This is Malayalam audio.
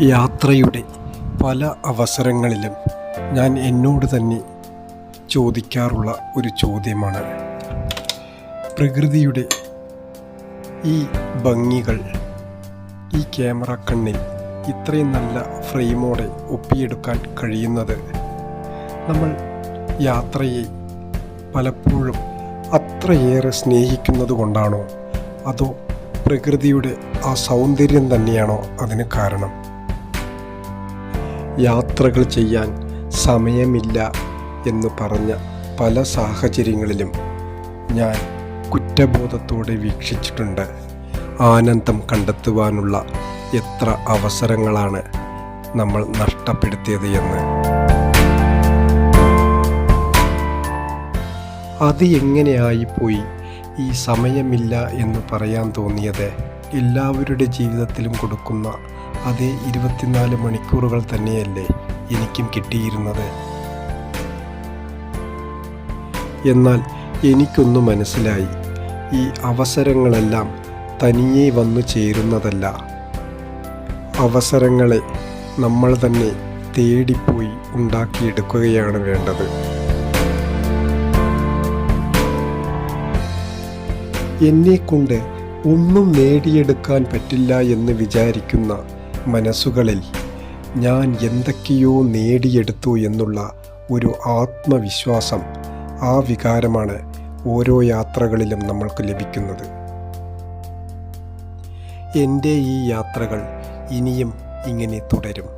യാത്രയുടെ പല അവസരങ്ങളിലും ഞാൻ എന്നോട് തന്നെ ചോദിക്കാറുള്ള ഒരു ചോദ്യമാണ്. പ്രകൃതിയുടെ ഈ ഭംഗികൾ ഈ ക്യാമറ കണ്ണിൽ ഇത്രയും നല്ല ഫ്രെയിമോടെ ഒപ്പിയെടുക്കാൻ കഴിയുന്നത് നമ്മൾ യാത്രയെ പലപ്പോഴും അത്രയേറെ സ്നേഹിക്കുന്നത് കൊണ്ടാണോ? അതോ പ്രകൃതിയുടെ ആ സൗന്ദര്യം തന്നെയാണോ അതിന് കാരണം? യാത്രകൾ ചെയ്യാൻ സമയമില്ല എന്ന് പറഞ്ഞ പല സാഹചര്യങ്ങളിലും ഞാൻ കുറ്റബോധത്തോടെ വീക്ഷിച്ചിട്ടുണ്ട്. ആനന്ദം കണ്ടെത്തുവാനുള്ള എത്ര അവസരങ്ങളാണ് നമ്മൾ നഷ്ടപ്പെടുത്തിയത് എന്ന്. അത് എങ്ങനെയായിപ്പോയി ഈ സമയമില്ല എന്ന് പറയാൻ തോന്നിയത് എല്ലാവരുടെ ജീവിതത്തിലും കൊടുക്കുന്ന അതേ ഇരുപത്തിനാല് മണിക്കൂറുകൾ തന്നെയല്ലേ? എനിക്കും കിട്ടിയിരുന്നത്. എന്നാൽ എനിക്കൊന്നു മനസ്സിലായി. ഈ അവസരങ്ങളെല്ലാം തനിയെ വന്നു ചേരുന്നതല്ല. അവസരങ്ങളെ നമ്മൾ തന്നെ തേടിപ്പോയി ഉണ്ടാക്കിയെടുക്കുകയാണ് വേണ്ടത്. എന്നെക്കൊണ്ട് ഒന്നും നേടിയെടുക്കാൻ പറ്റില്ല എന്ന് വിചാരിക്കുന്ന മനസ്സുകളിൽ ഞാൻ എന്തൊക്കെയോ നേടിയെടുത്തു എന്നുള്ള ഒരു ആത്മവിശ്വാസം ആ വികാരമാണ് ഓരോ യാത്രകളിലും നമ്മൾക്ക് ലഭിക്കുന്നത്. എന്റെ ഈ യാത്രകൾ ഇനിയും ഇങ്ങനെ തുടരും.